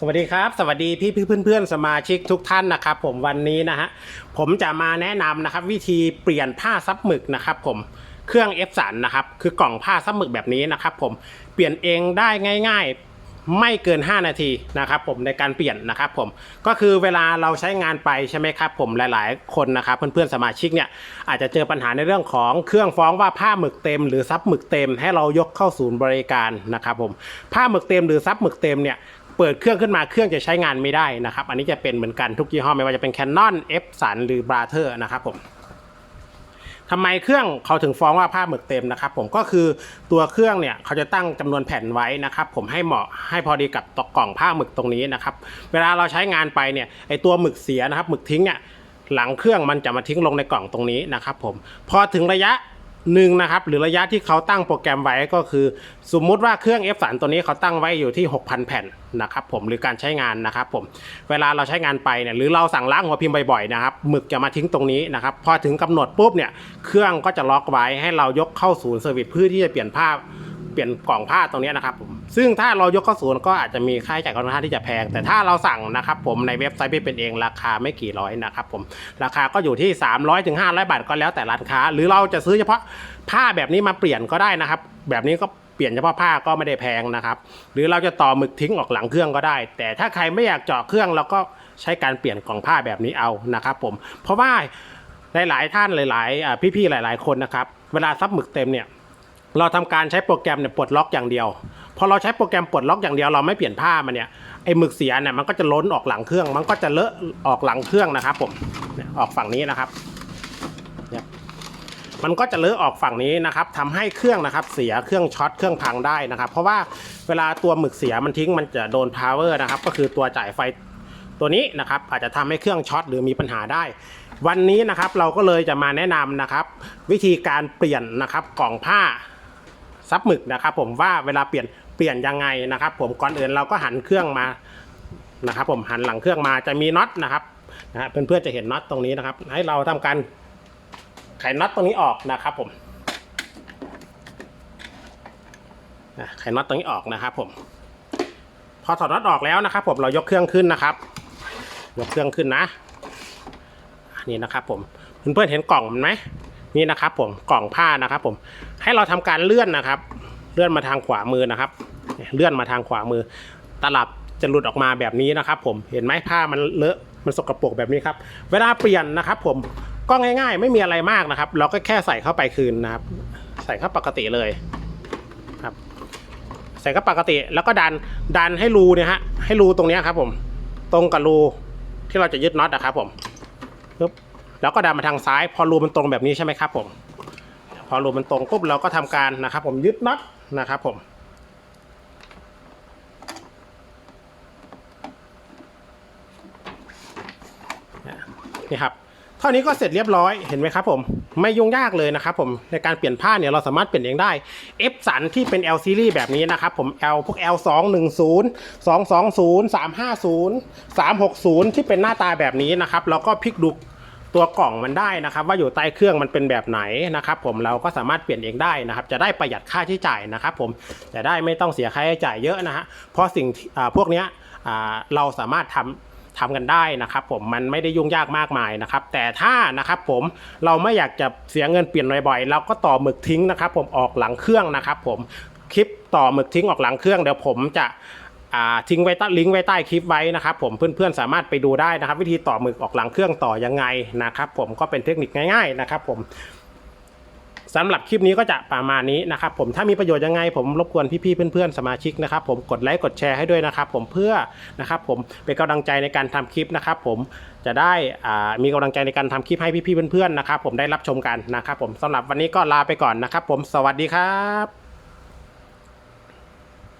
สวัสดีครับ สวัสดีพี่เพื่อนเพื่อนสมาชิกทุกท่านนะครับ ผมวันนี้นะฮะผมจะมาแนะนำนะครับ วิธีเปลี่ยนผ้าซับหมึกนะครับ ผมเครื่อง F สันนะครับคือกล่องผ้าซับหมึกแบบนี้นะครับ ผมเปลี่ยนเองได้ง่าย ๆ ไม่เกิน 5 นาทีนะครับ ผมในการเปลี่ยนนะครับ ผมก็คือเวลาเราใช้งานไปใช่ไหมครับ ผมหลาย ๆ คนนะครับ เพื่อนๆสมาชิกเนี่ยอาจจะเจอปัญหาในเรื่องของเครื่องฟ้องว่าผ้าหมึกเต็ม หรือซับหมึกเต็ม ให้เรายกเข้าศูนย์บริการนะครับ ผมผ้าหมึกเต็มหรือซับหมึกเต็มเนี่ย เปิดเครื่องขึ้นมาเครื่องจะใช้งานไม่ได้นะครับ อันนี้จะเป็นเหมือนกันทุกยี่ห้อไม่ว่าจะเป็น Canon F สันหรือ b r a t h e r นะครับผมทำไมเครื่องเขาถึงฟ้องว่าผ้าหมึกเต็มนะครับผมก็คือตัวเครื่องเนี่ยเขาจะตั้งจำนวนแผ่นไว้นะครับผมให้เหมาะให้พอดีกับตกกล่องผ้าหมึกตรงนี้นะครับเวลาเราใช้งานไปเนี่ยไอตัวหมึกเสียนะครับหมึกทิ้งเนี่ยหลังเครื่องมันจะมาทิ้งลงในกล่องตรงนี้นะครับผมพอถึงระยะ หนึ่งนะครับหรือระยะที่เขาตั้งโปรแกรมไว้ก็คือ สมมุติว่าเครื่อง F3 ตัวนี้เขาตั้งไว้อยู่ที่ 6,000 แผ่นนะครับผมหรือการใช้งานนะครับผมเวลาเราใช้งานไปเนี่ยหรือเราสั่งล้างหัวพิมพ์บ่อยๆนะครับหมึกจะมาทิ้งตรงนี้นะครับพอถึงกำหนดปุ๊บเนี่ยเครื่องก็จะล็อกไว้ให้เรายกเข้าศูนย์เซอร์วิสเพื่อที่จะเปลี่ยนภาพ เปลี่ยนกล่องผ้าตรงนี้นะครับผมซึ่งถ้าเรายกเข้าศูนย์ก็อาจจะมีค่าใช้จ่ายค่อนข้างที่จะแพง แต่ถ้าเราสั่งนะครับผมในเว็บไซต์เป็นเองราคาไม่กี่ร้อยนะครับผมราคาก็อยู่ที่ 300ถึง500บาทก็แล้วแต่ร้านค้า หรือเราจะซื้อเฉพาะผ้าแบบนี้มาเปลี่ยนก็ได้นะครับ แบบนี้ก็เปลี่ยนเฉพาะผ้าก็ไม่ได้แพงนะครับ หรือเราจะต่อหมึกทิ้งออกหลังเครื่องก็ได้ แต่ถ้าใครไม่อยากเจาะเครื่องเราก็ใช้การเปลี่ยนกล่องผ้าแบบนี้เอานะครับผมเพราะว่าหลายๆท่านหลายๆอ่าพี่ๆหลาย ๆคนนะครับ เวลาซับหมึกเต็มเนี่ย เราทำการใช้โปรแกรมเนี่ยปลดล็อกอย่างเดียวพอเราใช้โปรแกรมปลดล็อกอย่างเดียวเราไม่เปลี่ยนผ้ามันเนี่ยไอ้หมึกเสียเนี่ยมันก็จะล้นออกหลังเครื่อง มันก็จะเลอะออกหลังเครื่องนะครับผมออกฝั่งนี้นะครับเนี่ยมันก็จะเลอะออกฝั่งนี้นะครับทำให้เครื่องนะครับเสียเครื่องช็อตเครื่องพังได้นะครับ เพราะว่าเวลาตัวหมึกเสียมันทิ้งมันจะโดนพาวเวอร์นะครับก็คือตัวจ่ายไฟตัวนี้นะครับอาจจะทำให้เครื่องช็อตหรือมีปัญหาได้ วันนี้นะครับเราก็เลยจะมาแนะนำนะครับ วิธีการเปลี่ยนนะครับกล่องผ้า ซับหมึกนะครับผมว่าเวลาเปลี่ยนเปลี่ยนยังไงนะครับ ผมก่อนอื่นเราก็หันเครื่องมานะครับ ผมหันหลังเครื่องมาจะมีน็อตนะครับนะฮะเพื่อนๆจะเห็นน็อตตรงนี้นะครับ ให้เราทำการไขน็อตตรงนี้ออกนะครับ ผมไขน็อตตรงนี้ออกนะครับ ผม พอถอดน็อตออกแล้วนะครับ ผมเรายกเครื่องขึ้นนะครับ ยกเครื่องขึ้นนะนี่นะครับ ผมเพื่อนๆเห็นกล่องมันไหม นี่นะครับผมกล่องผ้านะครับผมให้เราทำการเลื่อนนะครับ เลื่อนมาทางขวามือนะครับ เลื่อนมาทางขวามือ ตลับจะหลุดออกมาแบบนี้นะครับ ผมเห็นไหมผ้ามันเลอะมันสกปรกแบบนี้ครับ เวลาเปลี่ยนนะครับ ผมก็ง่าย ๆ ไม่มีอะไรมากนะครับ เราก็แค่ใส่เข้าไปคืนนะครับ ใส่เข้าปกติเลยครับ ใส่เข้าปกติแล้วก็ดันดันให้รูเนี่ยฮะให้รูตรงนี้ครับ ผม ตรงกับรูที่เราจะยึดน็อตนะครับ ผมปึ๊บ แล้วก็ดันมาทางซ้ายพอรูมันตรงแบบนี้ใช่ไหมครับผม พอรูมันตรงปุ๊บเราก็ทำการนะครับ ผมยึดน็อตนะครับผมนี่ครับเท่านี้ก็เสร็จเรียบร้อยเห็นไหมครับผมไม่ยุ่งยากเลยนะครับผมในการเปลี่ยนผ้าเนี่ยเราสามารถเปลี่ยนเองได้ F สันที่เป็น L series แบบนี้นะครับผม L พวก L 2 1 0 2 2 0 3 5 0 3 6 0 ที่เป็นหน้าตาแบบนี้นะครับเราก็พลิกดู ตัวกล่องมันได้นะครับ ว่าอยู่ใต้เครื่องมันเป็นแบบไหนนะครับ ผมเราก็สามารถเปลี่ยนเองได้นะครับ จะได้ประหยัดค่าใช้จ่ายนะครับ ผมจะได้ไม่ต้องเสียค่าใช้จ่ายเยอะนะฮะเพราะสิ่งที่อ่าพวกเนี้ยอ่าเราสามารถทำทำกันได้นะครับผมมันไม่ได้ยุ่งยากมากมายนะครับ แต่ถ้านะครับผมเราไม่อยากจะเสียเงินเปลี่ยนบ่อยๆเราก็ต่อหมึกทิ้งนะครับ ผมออกหลังเครื่องนะครับ ผมคลิปต่อหมึกทิ้งออกหลังเครื่องเดี๋ยวผมจะ ทิ้งไว้ใต้ลิงก์ไว้ใต้คลิปไว้นะครับผมเพื่อนๆสามารถไปดูได้นะครับ วิธีต่อหมึกออกหลังเครื่องต่อยังไงนะครับผมก็เป็นเทคนิคง่าย ๆ นะครับ ผมสำหรับคลิปนี้ก็จะประมาณนี้นะครับผมถ้ามีประโยชน์ยังไง ผมรบกวนพี่ๆเพื่อนๆสมาชิกนะครับ ผมกดไลค์กดแชร์ให้ด้วยนะครับ ผมเพื่อนะครับผมเป็นกำลังใจในการทำคลิปนะครับ ผมจะได้มีกำลังใจในการทำคลิปให้พี่ๆเพื่อนๆนะครับ ผมได้รับชมกันนะครับ ผมสำหรับวันนี้ก็ลาไปก่อนนะครับ ผมสวัสดีครับ